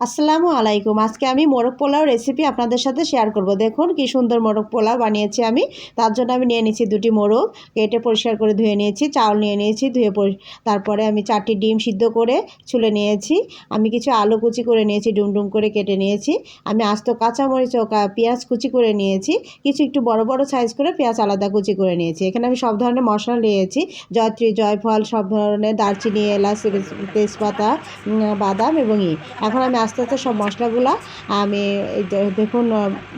আসসালামু আলাইকুম। আজকে আমি মোরগ পোলাও রেসিপি আপনাদের সাথে শেয়ার করব। দেখুন কি সুন্দর মোরগ পোলাও বানিয়েছি আমি। তার জন্য আমি নিয়ে নিয়েছি দুটি মোরগ। কেটে পরিষ্কার করে ধুয়ে নিয়েছি, চাউল নিয়ে নিয়েছি, ধুয়ে পরি- তারপরে আমি চারটি ডিম সিদ্ধ করে ছুলে নিয়েছি। আমি কিছু আলু কুচি করে নিয়েছি ডুম ডুম করে কেটে নিয়েছি। আমি আস্ত কাঁচামরিচ ও পেঁয়াজ কুচি করে নিয়েছি। কিছু একটু বড় বড় সাইজ করে পেঁয়াজ আলাদা কুচি করে নিয়েছি। এখানে আমি সব ধরনের মশলা নিয়েছি। জয়ত্রী, জয়ফল, সব ধরনের দারচিনি, এলাচ তেজপাতা বাদাম এবং ই। এখন আমি আস্তে আস্তে সব মশলাগুলো আমি দেখুন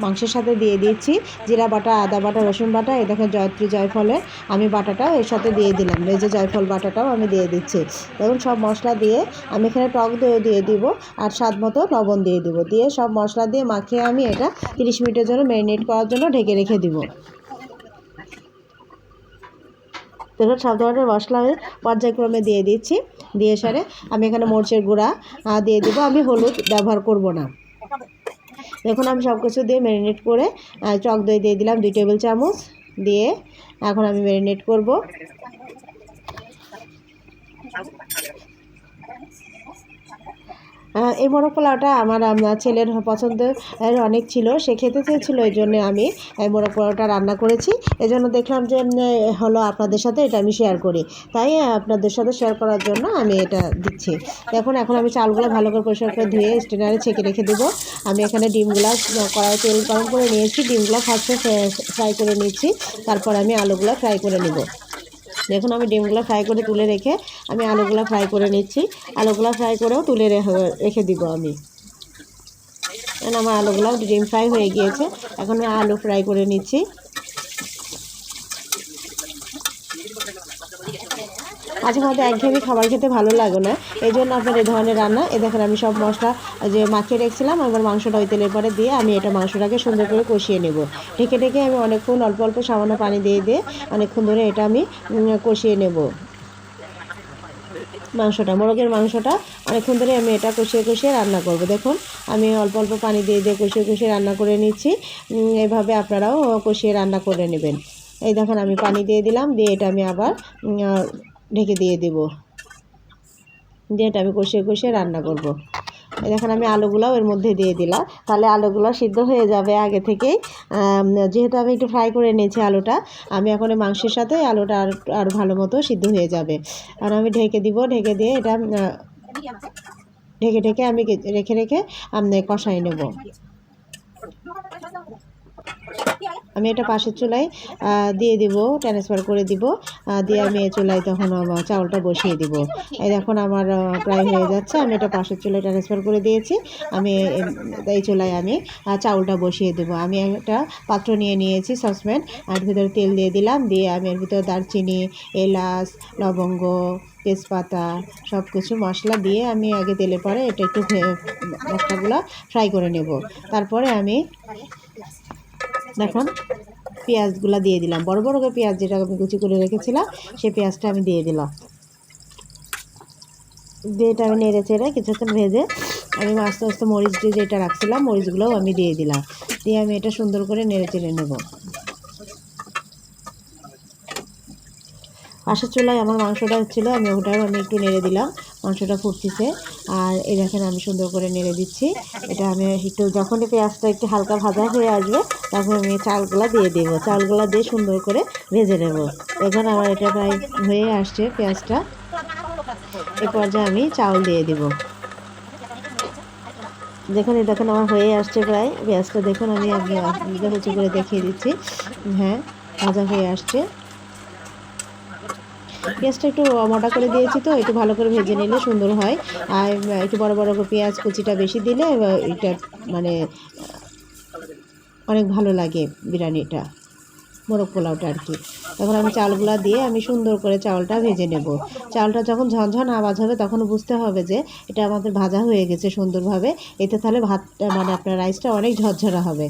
মাংসের সাথে দিয়ে দিচ্ছি জিরা বাটা, আদা বাটা, রসুন বাটা, এই দেখুন জয়ত্রী জয়ফলের আমি বাটাটাও এর সাথে দিয়ে দিলাম। এই যে জয়ফল বাটাটাও আমি দিয়ে দিচ্ছি। দেখুন, সব মশলা দিয়ে আমি এখানে টক দইও দিয়ে দিব আর স্বাদ মতো লবণ দিয়ে দিব। দিয়ে সব মশলা দিয়ে মাখিয়ে আমি এটা তিরিশ মিনিটের জন্য ম্যারিনেট করার জন্য ঢেকে রেখে দিব। দেখুন সব ধরনের মশলা আমি পর্যায়ক্রমে দিয়ে দিচ্ছি। দিয়ে সারে আমি এখানে মরচের গুঁড়া দিয়ে দেবো। আমি হলুদ ব্যবহার করব না। দেখুন, আমি সব কিছু দিয়ে ম্যারিনেট করে চক দই দিয়ে দিলাম দুই টেবিল চামচ দিয়ে। এখন আমি ম্যারিনেট করব। এই মোরগ পোলাওটা আমার ছেলের পছন্দের অনেক ছিল, সে খেতে চেয়েছিল, এই জন্য আমি মোরগ পোলাওটা রান্না করেছি। এই জন্য দেখলাম যে হলো আপনাদের সাথে, এটা আমি শেয়ার করি। তাই আপনাদের সাথে শেয়ার করার জন্য আমি এটা দিচ্ছি। দেখুন, এখন আমি চালগুলো ভালো করে পরিষ্কার করে ধুয়ে স্টেনারে ছেঁকে রেখে দেবো। আমি এখানে ডিমগুলো কড়াই তেল গরম করে নিয়েছি। ডিমগুলো ফার্স্টে ফ্রাই করে নিচ্ছি। তারপর আমি আলুগুলো ফ্রাই করে নেব। দেখুন, আমি ডিমগুলো ফ্রাই করে তুলে রেখে আমি আলুগুলো ফ্রাই করে নিচ্ছি। আলুগুলো ফ্রাই করেও তুলে রেখে- দিব আমি। আমার আলুগুলো ডিম ফ্রাই হয়ে গিয়েছে। এখন আমি আলু ফ্রাই করে নিচ্ছি। মাঝে মধ্যে একঘেয়েমি খাবার খেতে ভালো লাগে না। এই জন্য আপনার এই ধরনের রান্না এ দেখেন আমি সব মশলা যে মাখিয়ে রেখেছিলাম, এবার মাংসটা ওই তেলের পরে দিয়ে আমি এটা মাংসটাকে সুন্দর করে কষিয়ে নেব। ঢেকে ঢেকে আমি অনেকক্ষণ অল্প অল্প সামান্য পানি দিয়ে দিয়ে অনেকক্ষণ ধরে এটা আমি কষিয়ে নেব। মাংসটা, মোরগের মাংসটা, অনেকক্ষণ ধরে আমি এটা কষিয়ে কষিয়ে রান্না করব। দেখুন, আমি অল্প অল্প পানি দিয়ে দিয়ে কষিয়ে কষিয়ে রান্না করে নিচ্ছি। এভাবে আপনারাও কষিয়ে রান্না করে নেবেন। এই দেখুন আমি পানি দিয়ে দিলাম, দিয়ে এটা আমি আবার ঢেকে দিয়ে দেব। দিয়ে এটা আমি কষিয়ে কষিয়ে রান্না করব। দেখুন আমি আলুগুলাও এর মধ্যে দিয়ে দিলাম। তাহলে আলুগুলো সিদ্ধ হয়ে যাবে আগে থেকেই। যেহেতু আমি একটু ফ্রাই করে নিয়েছি আলুটা, আমি এখন মাংসের সাথে আলুটা আর আর ভালো মতো সিদ্ধ হয়ে যাবে। আর আমি ঢেকে দিব, ঢেকে দিয়ে এটা ঢেকে ঢেকে আমি রেখে রেখে কষাই নেব। আমি এটা পাশের চুলায় দিয়ে দিব ট্রান্সফার করে দিব দিয়ে আমি এই চুলায় তখন চাউলটা বসিয়ে দিব। এই দেখুন আমার প্রায় হয়ে যাচ্ছে, আমি এটা পাশের চুলায় ট্রান্সফার করে দিয়েছি। আমি এই চুলায় আমি চাউলটা বসিয়ে দেবো। আমি একটা পাত্র নিয়ে নিয়েছি, সসপ্যান, আর ভিতরে তেল দিয়ে দিলাম, দিয়ে আমি এর ভিতরে দারচিনি, এলাচ, লবঙ্গ, তেজপাতা সব কিছু মশলা দিয়ে আমি আগে তেলে পরে এটা একটু মশলাগুলো ফ্রাই করে নেব। তারপরে আমি দেখুন, পেঁয়াজগুলো দিয়ে দিলাম। বড় বড় করে পেঁয়াজ যেটা আমি কুচি করে রেখেছিলাম সেই পেঁয়াজটা আমি দিয়ে দিলাম। দিয়ে এটা আমি নেড়ে চেড়ে কিছুক্ষণ ভেজে আমি আস্তে আস্তে মরিচ দিয়ে যেটা রাখছিলাম, মরিচগুলোও আমি দিয়ে দিলাম। দিয়ে আমি এটা সুন্দর করে নেড়ে চেড়ে নেব। পাশের চুলায় আমার মাংসটা হচ্ছিল আমি ওটাও আমি একটু নেড়ে দিলাম, মাংসটা ফুটতেছে। আর এই দেখেন আমি সুন্দর করে নেড়ে দিচ্ছি। এটা আমি একটু যখনই পেঁয়াজটা একটু হালকা ভাজা হয়ে আসবে, তখন আমি চালগুলো দিয়ে দেবো। চালগুলো দিয়ে সুন্দর করে ভেজে নেব। এখন আমার এটা প্রায় হয়ে আসছে পেঁয়াজটা। এই পর্যায়ে আমি চাউল দিয়ে দিব। দেখুন দেখুন আমার হয়ে আসছে প্রায়। পেঁয়াজটা দেখুন আমি আপনাদের হচ্ছে করে দেখিয়ে দিচ্ছি। হ্যাঁ ভাজা হয়ে আসছে। পেঁয়াজটা একটু মোটা করে দিয়েছি তো, একটু ভালো করে ভেজে নিলে সুন্দর হয়। আর একটু বড় বড় পেঁয়াজ কুচিটা বেশি দিলে এটা মানে অনেক ভালো লাগে বিরিয়ানিটা, মোরগ পোলাওটা আর কি। তখন আমি চালগুলা দিয়ে আমি সুন্দর করে চাউলটা ভেজে নেব। চালটা যখন ঝনঝন আওয়াজ হবে, তখন বুঝতে হবে যে এটা আমাদের ভাজা হয়ে গেছে সুন্দরভাবে। এতে তাহলে ভাতটা মানে আপনার রাইসটা অনেক ঝরঝরা হবে।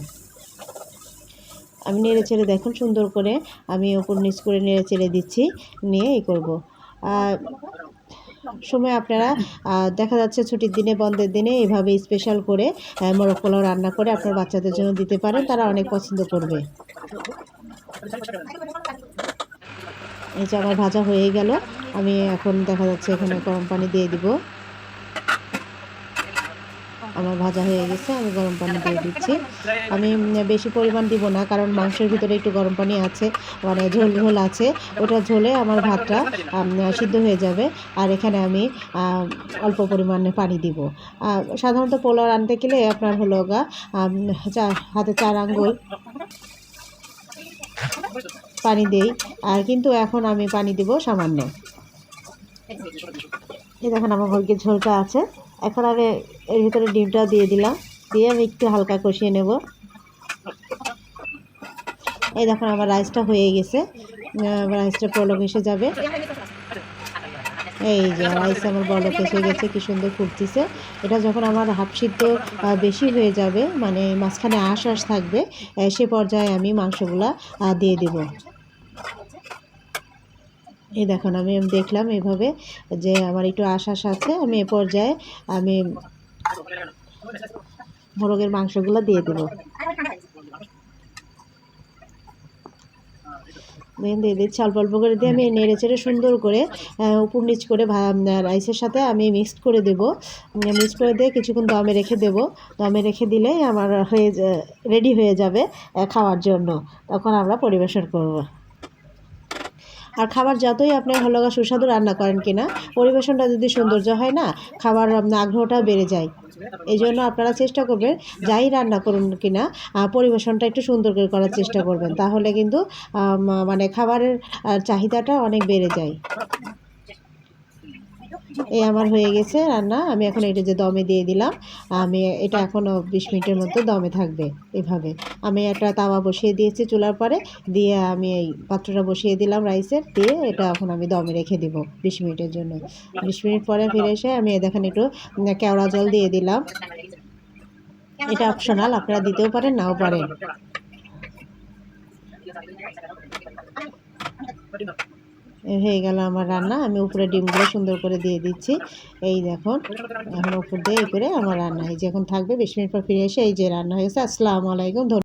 আমি নেড়ে চেড়ে দেখুন সুন্দর করে। আমি ওপর নিচ করে নেড়ে চেড়ে দিচ্ছি, নিয়ে এই করব। সময় আপনারা দেখা যাচ্ছে ছুটির দিনে, বন্ধের দিনে এভাবে স্পেশাল করে মোরগ পোলাও রান্না করে আপনার বাচ্চাদের জন্য দিতে পারেন, তারা অনেক পছন্দ করবে। এই যে আমার ভাজা হয়ে গেল, আমি এখন দেখা যাচ্ছে এখানে গরম পানি দিয়ে দিব। আমার ভাজা হয়ে গেছে, আমি গরম পানি দিয়ে দিচ্ছি। আমি বেশি পরিমাণ দিব না, কারণ মাংসের ভিতরে একটু গরম পানি আছে মানে ঝোল ঝোল আছে। ওটা ঝোলে আমার ভাতটা সিদ্ধ হয়ে যাবে, আর এখানে আমি অল্প পরিমাণে পানি দিব। সাধারণত পোলাও রানতে গেলে আপনার হলো গা হাতে চার আঙ্গুল পানি দেই, আর কিন্তু এখন আমি পানি দিব সামান্য। এই দেখুন আমার মুরগির ঝোলটা আছে। এখন আমি এর ভিতরে ডিমটা দিয়ে দিলাম। দিয়ে আমি একটু হালকা কষিয়ে নেব। এই দেখুন, আমার রাইসটা হয়ে গেছে। রাইসটা পলক এসে যাবে। এই যে, রাইস আমার বলক এসে গেছে, কি সুন্দর ফুটতেছে। এটা যখন আমার হাফ সিদ্ধ বেশি হয়ে যাবে মানে মাঝখানে আশ আঁশ থাকবে সে পর্যায়ে আমি মাংসগুলা দিয়ে দেব। এই দেখুন, আমি দেখলাম এভাবে যে আমার একটু আশ আশ আছে আমি এ পর্যায়ে আমি মোরগের মাংসগুলো দিয়ে দেবো। দিয়ে দিচ্ছি, অল্প অল্প করে দিয়ে আমি নেড়ে চেড়ে সুন্দর করে উপর নিচ করে রাইসের সাথে আমি মিক্সড করে দেবো। মিক্সড করে দিয়ে কিছুক্ষণ দমে রেখে দেবো। দমে রেখে দিলেই আমার হয়ে রেডি হয়ে যাবে খাওয়ার জন্য। তখন আমরা পরিবেশন করব। আর খাবার যতই আপনার ভালো লাগা সুস্বাদু রান্না করেন কিনা, পরিবেশনটা যদি সৌন্দর্য হয় না, খাবার আগ্রহটা বেড়ে যায়। এই জন্য আপনারা চেষ্টা করবেন, যাই রান্না করুন কিনা পরিবেশনটা একটু সুন্দর করে করার চেষ্টা করবেন। তাহলে কিন্তু মানে খাবারের চাহিদাটা অনেক বেড়ে যায়। এই আমার হয়ে গেছে রান্না। আমি এখন এটা যে দমে দিয়ে দিলাম, আমি এটা এখনও বিশ মিনিটের মতো দমে থাকবে এভাবে। আমি একটা তাওয়া বসিয়ে দিয়েছি চুলার পরে, দিয়ে আমি এই পাত্রটা বসিয়ে দিলাম রাইসের, দিয়ে এটা এখন আমি দমে রেখে দিব বিশ মিনিটের জন্য। বিশ মিনিট পরে ফিরে এসে আমি দেখেন একটু কেওড়া জল দিয়ে দিলাম। এটা অপশনাল আপনারা দিতেও পারেন, নাও পারেন। হয়ে গেল আমার রান্না। আমি উপরে ডিমগুলো সুন্দর করে দিয়ে দিচ্ছি। এই দেখুন, এখন উপর দিয়ে এই করে আমার রান্না। এই এখন থাকবে, বিশ মিনিট পর ফিরে এসে এই যে রান্না হয়েছে আসসালামু আলাইকুম